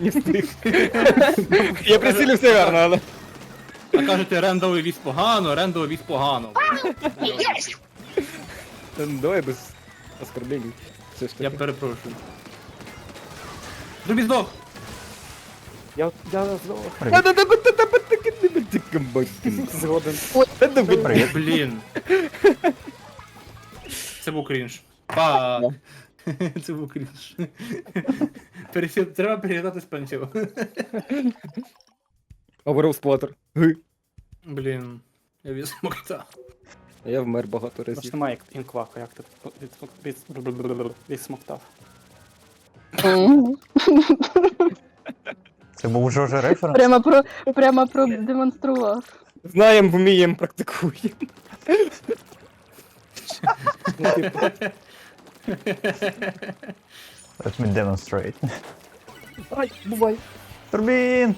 Не встиг. Я прицілився гарно, але. А кажете, рендовий віз погано, рендовий віз погано. Та ну, Давай без оскорблень. Все ж Я таки. перепрошую. Тобі здох! Я я знову. Згоден. Блін. Це був крінж. Па. Це був крінж. Пересі- Треба переглядати спенсів. Оверов сплатер. Гы. Блін. Я відсмокта. А Я вмер багато Тож разів. немає інквака, як ти від, від, від, відсмоктав. Це був Жоже референс? Прямо про прямо продемонстрував. Знаємо, вміємо, практикуємо. Ну, типу, Let me demonstrate. Ай, бувай. Турбін!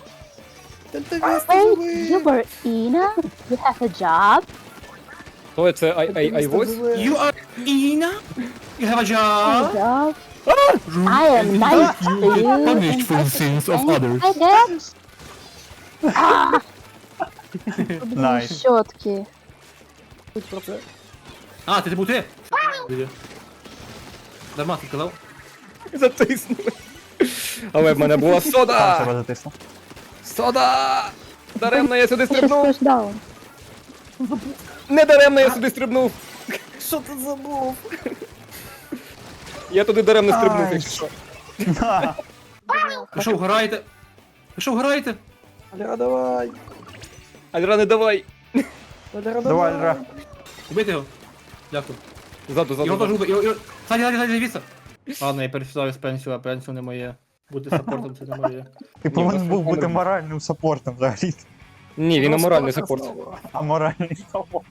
Oh, you were Ina? You have a job? Хто це ай ай ай вось? You are Ina? You have a A job? job? I am nice to you. punished for the sins of others. I guess. Ah! Найс. Щотки. Про це. А, ти це був ти? Дарма ти казав? Затиснули. Але в мене була сода! себе затиснув. Сода! Даремно я сюди Ти щось стрибнув! Не даремно я сюди стрибнув! Що ти забув? Я туди даремно стрибнув, Ай. якщо що. На! Ви що, вгораєте? Ви що, вгораєте? Аляра, давай! Аляра, не давай! Аляра, Давай, Альра. Убити його. Дякую. Ззаду, ззаду. Його теж ззаду. убив. Його, його... Саді, саді, саді, дивіться. Ладно, я пересідаю з пенсію, а пенсію не моє. Бути саппортом це не моє. Ти повинен був бути моральним саппортом взагалі. Ні, він аморальний саппорт. А моральний саппорт.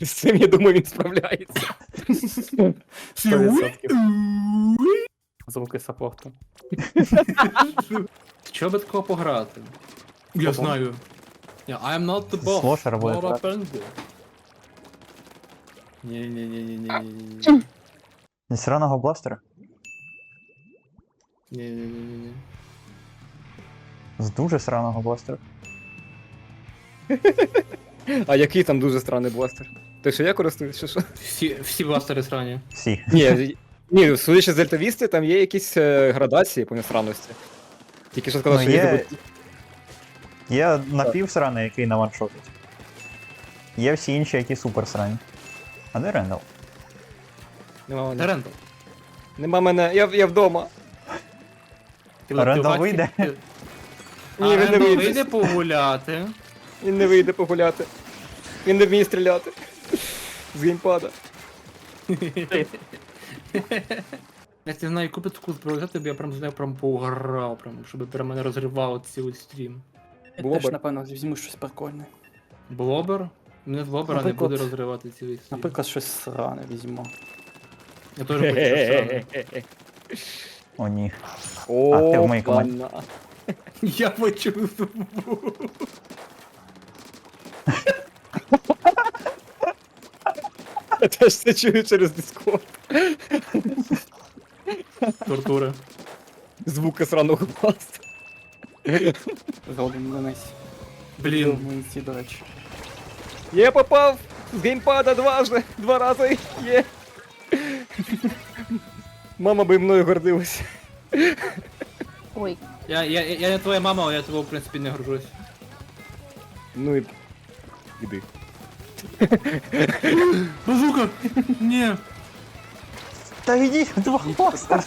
З цим, я думаю, він справляється. 100%. Звуки саппорту. Що би такого пограти? Я знаю. Yeah, I'm not the boss. Слошер буде Not a грати. pencil. Ні-ні-ні-ні-ні-ні. Зі сраного бластера? Ні-ні-ні-ні. З дуже сраного бластера. А який там дуже странний бластер? Те, що я користуюсь, чи що? Всі, всі бластери срані. Всі. Ні, ні, судячи з Дельтавісти, там є якісь е, градації по несранності. Тільки що сказав, Ну, що є- є... Є напівсраний, який на ваншотить. Є всі інші, які супер срані. А де Рендал? Нема мене. Терендо. Нема мене, я, я вдома. А Рендал вийде? Ні, він не Рендал вийде. вийде погуляти. Він не вийде погуляти. Він не вміє стріляти. З геймпада. Я не знаю, б таку зброю взяти, бо я прям з нею прям пограв, прям, щоб прям мене розривав цілий стрім. Я Блобер. теж, напевно, візьму щось прикольне. Блобер? Мене блобера не Наприклад- буде розривати цілий стрім. Наприклад, щось сране візьму. Я теж хочу щось сране. О, ні. О, А, ти в моїй команді. пана. Я почув звук. Я теж це чую через Discord. Тортура. Звуки сраного бластера. Згодом Денис. Блін. Млинці, до речі. Я попав з геймпада дважди, два рази. Є. Мама би мною гордилась. Ой, Я, я, я не твоя мама, але я тебе, в принципі, не горжусь. Ну і. Іди. Базука! Ні. Та йдіть, два бластера!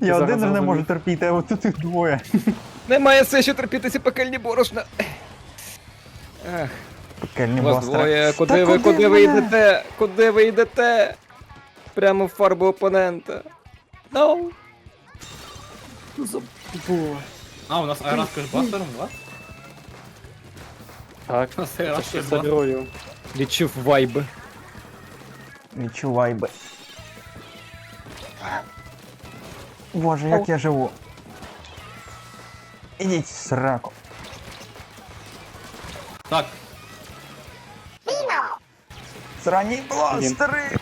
Тільки Я один не можу терпіти, а от тут їх двоє. Немає все, що терпіти ці пекельні борошна. Ах, Пекельні вас двоє. Куди Та ви, куди куди ви мене? йдете? Куди ви йдете? Прямо в фарбу опонента. Ну. Бо. А, у нас аераска з бастером, да? Так, У нас аераска ще з бастером. грою. Відчув вайби. Відчувай би. Боже, як я живу. Ідіть в сраку. Так. Срані бластери!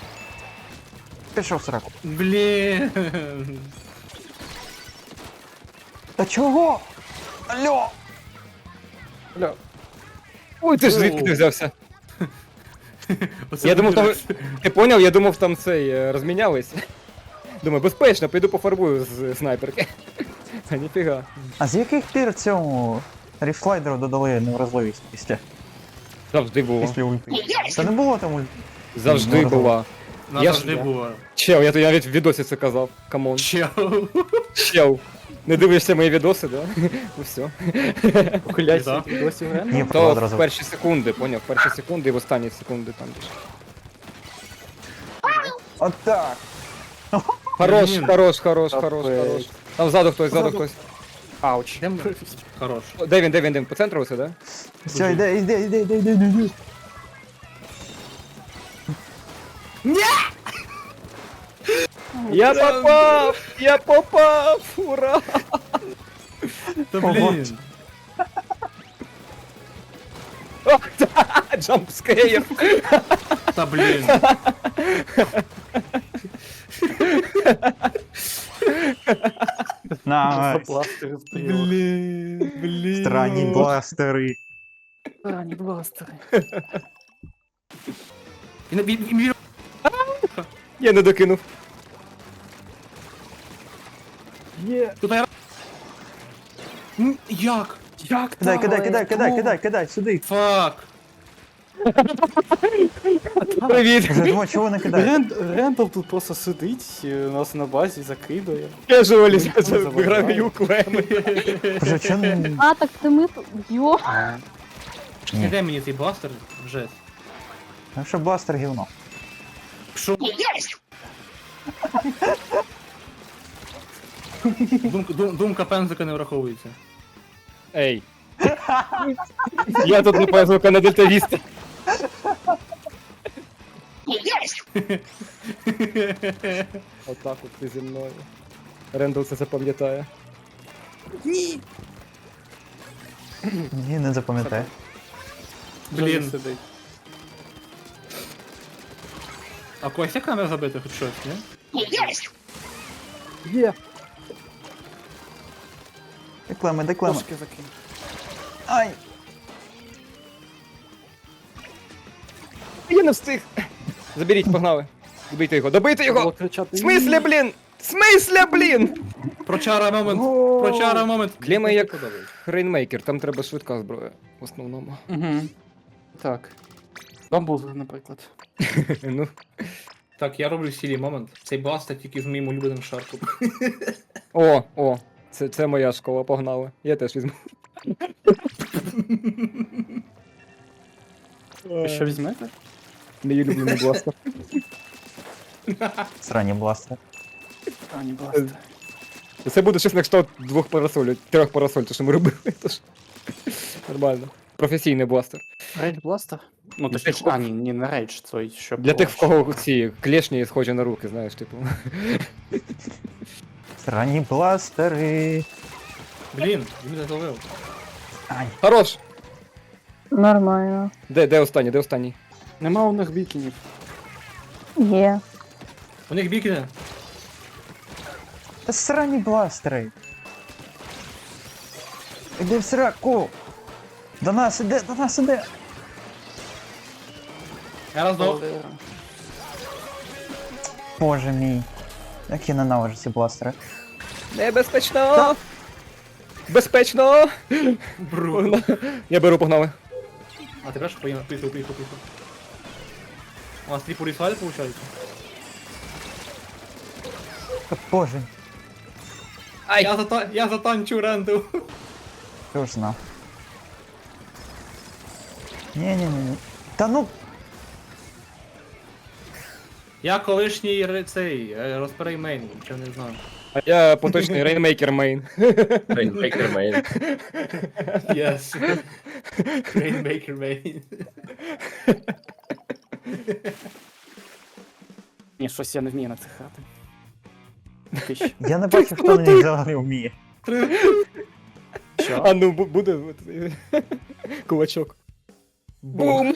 Пішов в сраку. Блін. Та чого? Алло! Бля, Ой, ти ж звідки ти взявся? Оце Я думав, там. Ти поняв, я думав, там цей е, розмінялись. Думаю, безпечно, піду пофарбую з снайперки. А ніфіга. А з яких пір цьому ріфслайдеру додали невразливість після, Завжди було. після ульти? Та не було там ульти. Завжди Ну, була. Вона Я завжди ж- була. Чел, я, я навіть в відосі це казав. Камон. Чел. Чел. Не дивишся мої відоси, да? Ну все. похиляйся, Да. ти досі? Ні, То в одразу. перші секунди, поняв? В перші секунди і в останні секунди там. десь. Отак. Хорош, Блін. хорош, хорош, хорош, хорош. Там ззаду хтось, ззаду Ззаду. хтось. Ауч. Де ми? Хорош. Де він, де він, де він? По центру ось, да? Все, йде, йде, йде, йде, йде, йде. Я попав! Я попав! Ура! Та блін. Джампскейр! Та блін. На, Бластери стояли. Блін. Блін. странні бластери. Ранні бластери. Він, він, він, він... Я не докинув. Є. Тут я... М, Як? Як Кидай, кидай, кидай, кидай, кидай, кидай, сюди. Фак. Привіт! Вже думав, чого не кидай. Рен, Рендал тут просто сидить е, у нас на базі, закидує. Я заважаю. граю клеми. Вже чого не... А, так це ми... Йо. Ні. Де мені цей бластер? Вже. Ну що бластер гівно. Що? Думка, дум, думка пензика не враховується. Ей. Я тут не позвука на дельтавіста. Отак от ти зі мною. Рендл це запам'ятає. Ні, не запам'ятаю. Блін. Сидить. А когось як камера забити хоч щось, ні? Є. Де клеми, де клеми? Закинь. Ай! Я не встиг. Заберіть, погнали. Добийте його, добийте його! В смислі, блін? В смислі, блін? Прочара момент. О! Прочара момент. Клема як. Рейнмейкер, там треба швидка зброя. В основному. Угу. Так. Бамбузер, наприклад. Ну, Так, я роблю сілі момент. Цей бластер тільки з моїм улюбленим шарком. О, о, це, це моя школа, погнали. Я теж візьму. Що візьмете? Мій улюблений бластер. Срані бластери. Ранні бластери. Це буде щось на кшталт двох парасолів, трьох парасоль, то що ми робили. Тож. Нормально. Професійний бластер. Рейдж бластер? Ну, Для точніше, тих, а, ні, ні, не рейдж, цей, що Для було тих, в кого ці клешні схожі на руки, знаєш, типу. Срані бластери. Блін, він зловив. Ай. Хорош! Нормально. Де, де останній, де останній? Нема у них бікінів. Є. У них бікіне. Та срані бластери. Іди в сраку. До нас іде, до нас іде. Я раздав. Боже мій. Як я ненавиджу ці бластери. Небезпечно! Безпечно! Бру. Погнали. Я беру, погнали. А ти кажеш, поїхав, поїхав, поїхав, поїхав. У нас три полісвалі, виходить? Та Боже, Ай! Я, зата... я затанчу ренду. хто ж знав. Ні-ні-ні. Та ну, Я колишній ре- цей, е, розперей мейн, чи не знаю. А я поточний рейнмейкер мейн. Рейнмейкер мейн. Yes. Rainmaker main. Ні, щось я не вмію нацехати. Ти ж. я не бачу, хто мені взагалі вміє. Що? А ну бу- буде от, е, кулачок. Бум!